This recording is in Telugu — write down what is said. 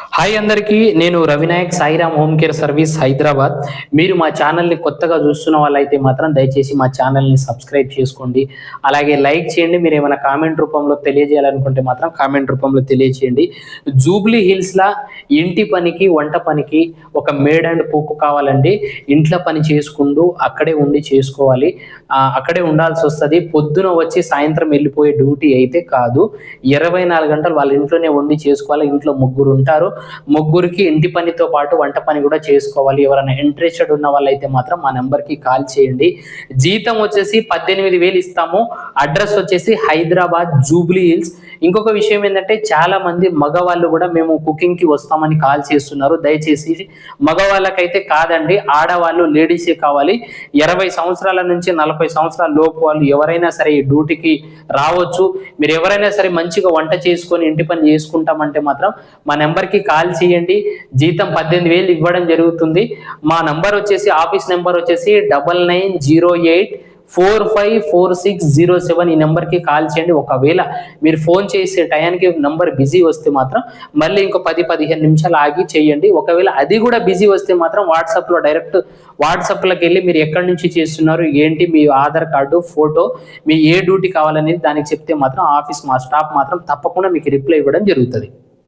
హాయ్ అందరికీ నేను Ravi Nayak Sairam home care service Hyderabad. మీరు మా ఛానల్ని కొత్తగా చూస్తున్న వాళ్ళైతే మాత్రం దయచేసి మా ఛానల్ని సబ్స్క్రైబ్ చేసుకోండి. అలాగే లైక్ చేయండి మీరు ఏమైనా కామెంట్ రూపంలో తెలియజేయాలనుకుంటే మాత్రం కామెంట్ రూపంలో తెలియజేయండి. జూబ్లీ హిల్స్లా ఇంటి పనికి వంట పనికి ఒక మేడ్ అండ్ పూకు కావాలండి. ఇంట్లో పని చేసుకుంటూ అక్కడే ఉండి చేసుకోవాలి. అక్కడే ఉండాల్సి వస్తుంది. పొద్దున వచ్చి సాయంత్రం వెళ్ళిపోయే డ్యూటీ అయితే కాదు. ఇరవై నాలుగు గంటలు వాళ్ళ ఇంట్లోనే ఉండి చేసుకోవాలి. ఇంట్లో ముగ్గురు ఉంటారు. ముగ్గురికి ఇంటి పనితో పాటు వంట పని కూడా చేసుకోవాలి. ఎవరైనా ఇంట్రెస్టెడ్ ఉన్న వాళ్ళైతే మాత్రం మా నెంబర్కి కాల్ చేయండి. జీతం వచ్చేసి పద్దెనిమిది వేలు ఇస్తాము. అడ్రస్ వచ్చేసి హైదరాబాద్ జూబ్లీ హిల్స్ ఇంకొక విషయం ఏంటంటే చాలా మంది మగవాళ్ళు కూడా మేము కుకింగ్కి వస్తామని కాల్ చేస్తున్నారు. దయచేసి మగవాళ్ళకైతే కాదండి ఆడవాళ్ళు లేడీసే కావాలి. ఇరవై సంవత్సరాల నుంచి నలభై సంవత్సరాల లోపు వాళ్ళు ఎవరైనా సరే ఈ డ్యూటీకి రావచ్చు. మీరు ఎవరైనా సరే మంచిగా వంట చేసుకొని ఇంటి పని చేసుకుంటామంటే మాత్రం మా నెంబర్కి కాల్ చేయండి. జీతం పద్దెనిమిది వేలు ఇవ్వడం జరుగుతుంది. మా నంబర్ వచ్చేసి ఆఫీస్ నెంబర్ వచ్చేసి double nine zero eight four five four six zero seven ఈ నెంబర్కి కాల్ చేయండి. ఒకవేళ మీరు ఫోన్ చేసే టయానికి నెంబర్ బిజీ వస్తే మాత్రం మళ్ళీ ఇంకో పది పదిహేను నిమిషాలు ఆగి చేయండి. ఒకవేళ అది కూడా బిజీ వస్తే మాత్రం వాట్సాప్లో డైరెక్ట్ వాట్సాప్లోకి వెళ్ళి మీరు ఎక్కడి నుంచి చేస్తున్నారు ఏంటి మీ ఆధార్ కార్డు ఫోటో మీ ఏ డ్యూటీ కావాలనేది దానికి చెప్తే మాత్రం ఆఫీస్ మా స్టాఫ్ మాత్రం తప్పకుండా మీకు రిప్లై ఇవ్వడం జరుగుతుంది.